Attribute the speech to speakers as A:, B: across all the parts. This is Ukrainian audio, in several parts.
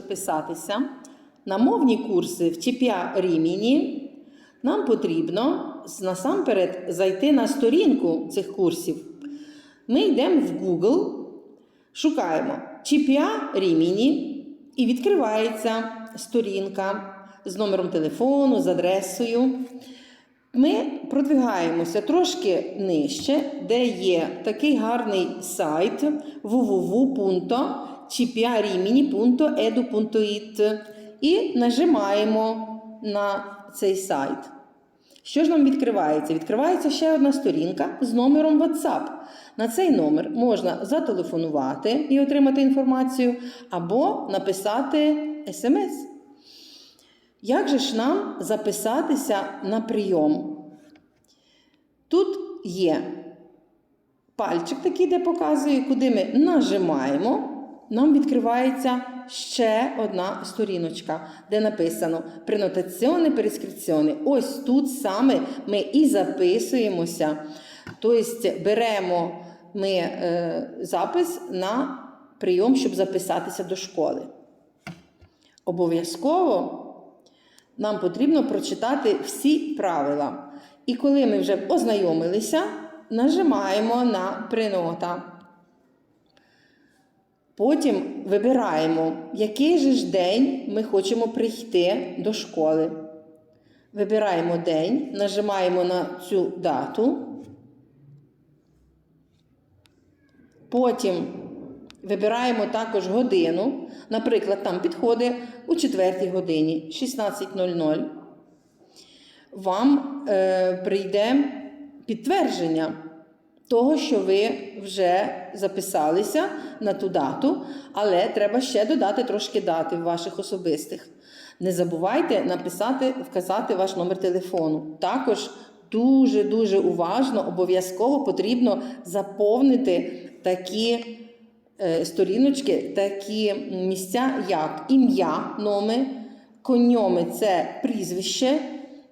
A: записатися на мовні курси в ЧПА Ріміні, нам потрібно насамперед зайти на сторінку цих курсів. Ми йдемо в Google, шукаємо ЧПА Ріміні і відкривається сторінка з номером телефону, з адресою. Ми продвигаємося трошки нижче, де є такий гарний сайт www.cpiarimini.edu.it і нажимаємо на цей сайт. Що ж нам відкривається? Відкривається ще одна сторінка з номером WhatsApp. На цей номер можна зателефонувати і отримати інформацію, або написати смс. Як же ж нам записатися на прийом? Тут є пальчик такий, де показує, куди ми нажимаємо. Нам відкривається ще одна сторіночка, де написано пренотаціони, перескрипціони. Ось тут саме ми і записуємося. Тобто беремо ми е, запис на прийом, щоб записатися до школи. Обов'язково нам потрібно прочитати всі правила. І коли ми вже ознайомилися, нажимаємо на принота. Потім вибираємо, який же ж день ми хочемо прийти до школи. Вибираємо день, нажимаємо на цю дату. Потім вибираємо також годину. Наприклад, там підходить у 4 годині 16.00. Вам е, прийде підтвердження того, що ви вже записалися на ту дату, але треба ще додати трошки дати ваших особистих. Не забувайте написати, вказати ваш номер телефону. Також дуже-дуже уважно, обов'язково потрібно заповнити такі е, сторіночки, такі місця, як ім'я, номер, коньоми це прізвище.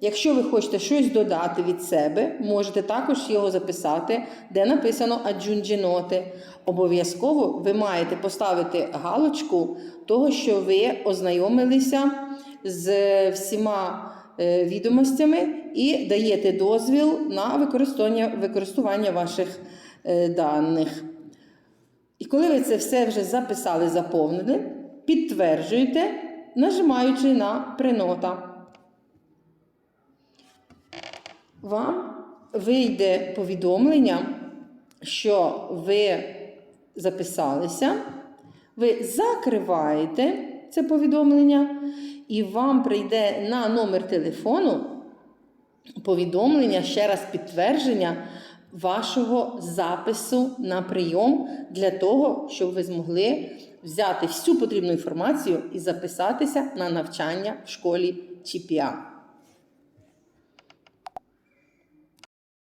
A: Якщо ви хочете щось додати від себе, можете також його записати, де написано аджунджіноти. Обов'язково ви маєте поставити галочку того, що ви ознайомилися з всіма е, відомостями і даєте дозвіл на використання, використання ваших е, даних. І коли ви це все вже записали, заповнили, підтверджуєте, нажимаючи на принота. Вам вийде повідомлення, що ви записалися, ви закриваєте це повідомлення, і вам прийде на номер телефону повідомлення, ще раз підтвердження вашого запису на прийом для того, щоб ви змогли взяти всю потрібну інформацію і записатися на навчання в школі ЧПА.